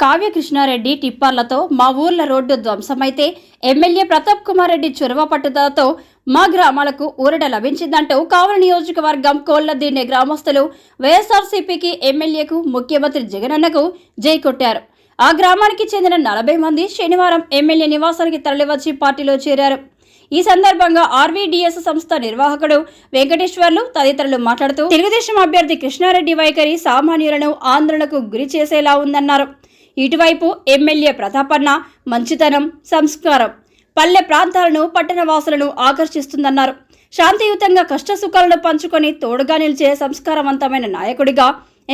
కావ్యకృష్ణారెడ్డి టిప్పర్లతో మా ఊర్ల రోడ్డు ధ్వంసమైతే ఎమ్మెల్యే ప్రతాప్ కుమార్ రెడ్డి చొరవ పట్టుదలతో మా గ్రామాలకు ఊరట లభించిందంటూ కావల నియోజకవర్గం కోళ్ళదీనే గ్రామస్తులు వైఎస్ఆర్సీపీకి ఎమ్మెల్యేకు ముఖ్యమంత్రి జగనన్నకు జై కొట్టారు. ఆ గ్రామానికి చెందిన నలభై మంది శనివారం ఎమ్మెల్యే నివాసానికి తరలివచ్చి పార్టీలో చేరారు. ఈ సందర్భంగా ఆర్వీడీఎస్ సంస్థ నిర్వాహకుడు వెంకటేశ్వర్లు తదితరులు మాట్లాడుతూ తెలుగుదేశం అభ్యర్థి కృష్ణారెడ్డి వైఖరి సామాన్యులను ఆందోళనకు గురి చేసేలా ఉందన్నారు. ఇటువైపు ఎమ్మెల్యే ప్రతాపన్న మంచితనం సంస్కారం. పల్లె ప్రాంతాలను పట్టణ వాసులను ఆకర్షిస్తుందన్నారు. శాంతియుతంగా కష్టసుఖాలను పంచుకొని తోడుగా నిలిచే సంస్కారవంతమైన నాయకుడిగా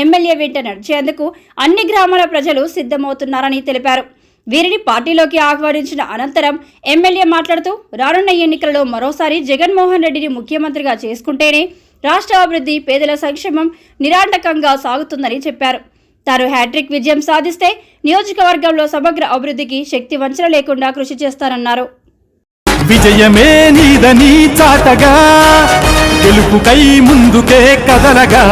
ఎమ్మెల్యే వెంట నడిచేందుకు అన్ని గ్రామాల ప్రజలు సిద్ధమవుతున్నారని తెలిపారు. వీరిని పార్టీలోకి ఆహ్వానించిన అనంతరం ఎమ్మెల్యే మాట్లాడుతూ రానున్న ఎన్నికలలో మరోసారి జగన్మోహన్ రెడ్డిని ముఖ్యమంత్రిగా చేసుకుంటేనే రాష్ట్ర అభివృద్ధి పేదల సంక్షేమం నిరాటకంగా సాగుతుందని చెప్పారు. తాను హ్యాట్రిక్ విజయం సాధిస్తే నియోజకవర్గంలో సమగ్ర అభివృద్ధికి శక్తి వంచన లేకుండా కృషి చేస్తారన్నారు విజయమే నీదని చాటగా గెలుపుకై ముందుకే కదలగా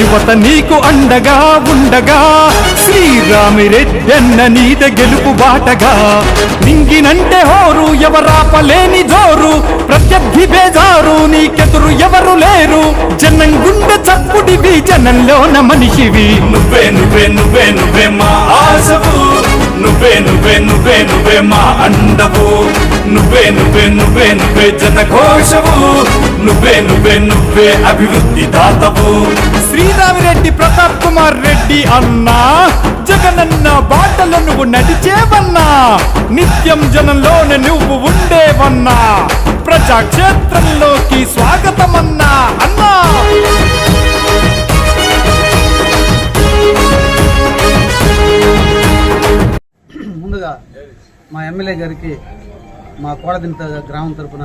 యువత నీకు అండగా ఉండగా. శ్రీరామిరెడ్డన్న నీద గెలుపు బాటగా. నింగినంటే హోరు ఎవరాపలేని జోరు. ప్రత్యర్థి బేజారు నీకెదురు ఎవరు లేరు. జనం గుండె చప్పుడివి జనంలోన మనిషివి. నువ్వే నువ్వే నువ్వే నువ్వే మా ఆశవు నువ్వే నువ్వే నువ్వే నువ్వే మా అండవు. నువ్వే నువ్వే నువ్వే నువ్వే జనఘోషవు. నువ్వే నువ్వే నువ్వే అభివృద్ధి దాతవు. శ్రీరామిరెడ్డి ప్రతాప్ కుమార్ రెడ్డి అన్నా జగనన్న బాటలో నువ్వు నడిచేవన్నా నిత్యం జనంలోనే నువ్వు ఉండేవన్నా ప్రజాక్షేత్రంలోకి స్వాగతమన్నా అన్నా. మా ఎమ్మెల్యే గారికి మా కోడదింత గ్రామం తరపున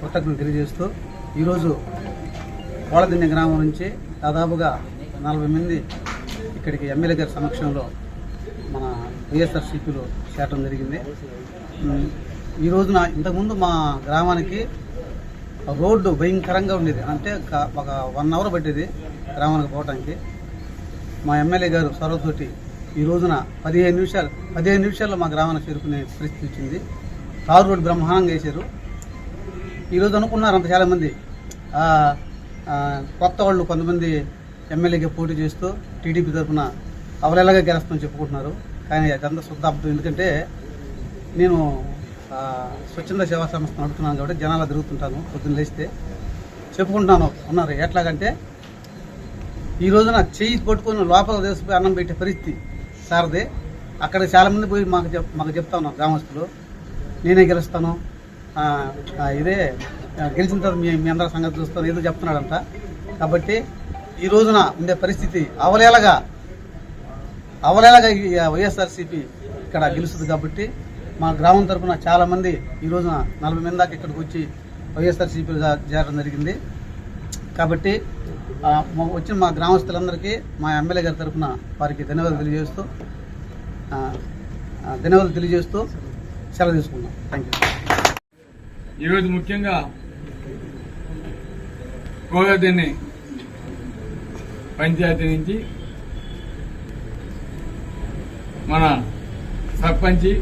కృతజ్ఞతలు తెలియజేస్తూ ఈరోజు కోడదిన్న గ్రామం నుంచి దాదాపుగా నలభై మంది ఇక్కడికి ఎమ్మెల్యే గారి సమక్షంలో మన వైఎస్ఆర్సీపీలో చేరడం జరిగింది. ఈరోజున ఈ రోజున ఇంతకుముందు మా గ్రామానికి రోడ్డు భయంకరంగా ఉండేది. అంటే ఒక- ఒక వన్ అవర్ పట్టేది గ్రామానికి పోవడానికి మా ఎమ్మెల్యే గారు సర్వతోటి ఈ రోజున పదిహేను నిమిషాలు పదిహేను నిమిషాల్లో మా గ్రామానికి చేరుకునే పరిస్థితి వచ్చింది. తారు రోడ్డు బ్రహ్మాండంగా వేశారు. ఈరోజు అనుకున్నారు అంత చాలామంది కొత్త వాళ్ళు కొంతమంది ఎమ్మెల్యేగా పోటీ చేస్తూ టీడీపీ తరఫున అవలేలాగా గెలుస్తామని చెప్పుకుంటున్నారు. కానీ అదంతా శుద్ధాబ్దం. ఎందుకంటే నేను స్వచ్ఛంద సేవా సంస్థ నడుపుతున్నాను కాబట్టి జనాలు తిరుగుతుంటాను పొద్దున్న లేస్తే. చెప్పుకుంటున్నాను. ఉన్నారు. ఎట్లాగంటే ఈ రోజున చేయి పట్టుకొని లోపల తీసుకుపోయి అన్నం పెట్టే పరిస్థితి. సారది. అక్కడ చాలా మంది పోయి మాకు చెప్ మాకు చెప్తా ఉన్నారు గ్రామస్తులు. నేనే గెలుస్తాను. ఇదే గెలిచిన తర్వాత మీ మీ అందరి సంగతి చూస్తాను. ఏదో చెప్తున్నాడంట. కాబట్టి ఈ రోజున ఉండే పరిస్థితి అవలేలగా అవలేలగా వైఎస్ఆర్సీపీ ఇక్కడ గెలుస్తుంది కాబట్టి మా గ్రామం తరఫున చాలామంది ఈ రోజున నలభై మంది దాకా ఇక్కడికి వచ్చి వైఎస్ఆర్సీపీలో చేరడం జరిగింది. కాబట్టి వచ్చిన మా గ్రామస్తులందరికీ మా ఎమ్మెల్యే గారి తరఫున వారికి ధన్యవాదాలు తెలియజేస్తూ ధన్యవాదాలు తెలియజేస్తూ సెలవు తీసుకున్నాం థ్యాంక్ యూ ఈరోజు ముఖ్యంగా కోగదిన్ని పంచాయతీ నుంచి మన సర్పంచి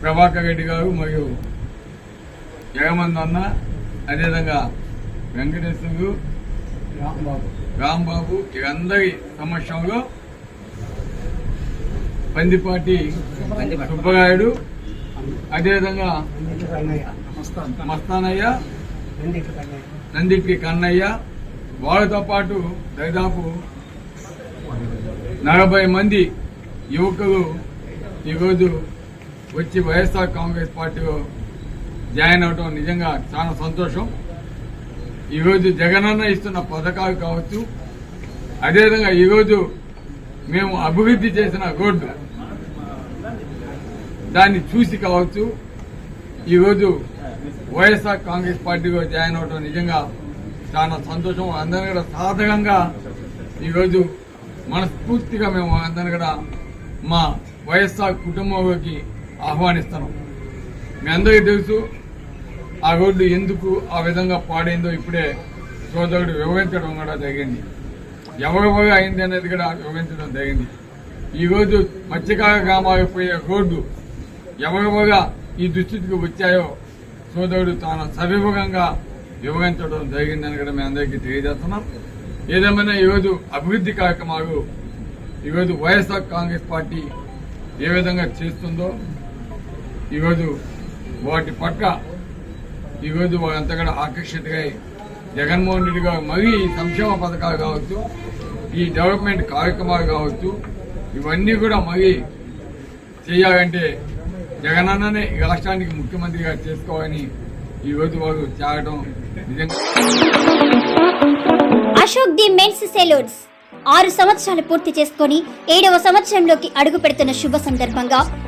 ప్రభాకర్ రెడ్డి గారు మరియు జగమంది అన్న అదేవిధంగా వెంకటేశ్వరు రాంబాబు. వీరందరి సమక్షంలో పందిపాటి సుబ్బరాయుడు అదేవిధంగా మస్తానయ్య నందిటి కన్నయ్య వాళ్ళతో పాటు దాదాపు నలభై మంది యువకులు ఈరోజు వచ్చి వైఎస్ఆర్ కాంగ్రెస్ పార్టీలో జాయిన్ అవడం నిజంగా చాలా సంతోషం. ఈరోజు జగనన్న ఇస్తున్న పథకాలు కావచ్చు అదేవిధంగా ఈరోజు మేము అభివృద్ధి చేసిన రోడ్డు దాన్ని చూసి కావచ్చు. ఈరోజు వైఎస్ఆర్ కాంగ్రెస్ పార్టీలో జాయిన్ అవడం నిజంగా చాలా సంతోషం. అందరినీ కూడా సాధకంగా ఈరోజు మనస్ఫూర్తిగా మేము అందరినీ కూడా మా వైఎస్ఆర్ కుటుంబంలోకి ఆహ్వానిస్తున్నాం. మీ అందరికీ తెలుసు ఆ రోడ్డు ఎందుకు ఆ విధంగా పాడైందో ఇప్పుడే సోదరుడు వివరించడం కూడా జరిగింది. ఎవరెవరు అయింది అనేది కూడా వివరించడం జరిగింది. ఈరోజు మత్స్యకార గ్రామాలకు పోయే రోడ్డు ఎవరెవరుగా ఈ దుస్థితికి వచ్చాయో సోదరుడు తాను సవివరంగా వివరించడం జరిగిందని కూడా మేము అందరికీ తెలియజేస్తున్నాం. ఏదేమైనా ఈరోజు అభివృద్ధి కార్యక్రమాలు ఈరోజు వైఎస్ఆర్ కాంగ్రెస్ పార్టీ ఏ విధంగా చేస్తుందో ఈరోజు వాటి పట్ల ఈరోజు వారంతా కూడా ఆకర్షితులై జగన్మోహన్ రెడ్డి గారు మరీ సంక్షేమ పథకాలు కావచ్చు ఈ డెవలప్మెంట్ కార్యక్రమాలు కావచ్చు ఇవన్నీ కూడా మరీ చేయాలంటే జగనన్ననే ఈ రాష్ట్రానికి ముఖ్యమంత్రిగా చేసుకోవాలని ఈరోజు వారు చేరడం నిజంగా అశోక్ ది మెన్స్ సెలూన్స్. ఆరు సంవత్సరాలు పూర్తి చేసుకొని ఏడవ సంవత్సరంలోకి అడుగు పెడుతున్న శుభ సందర్భంగా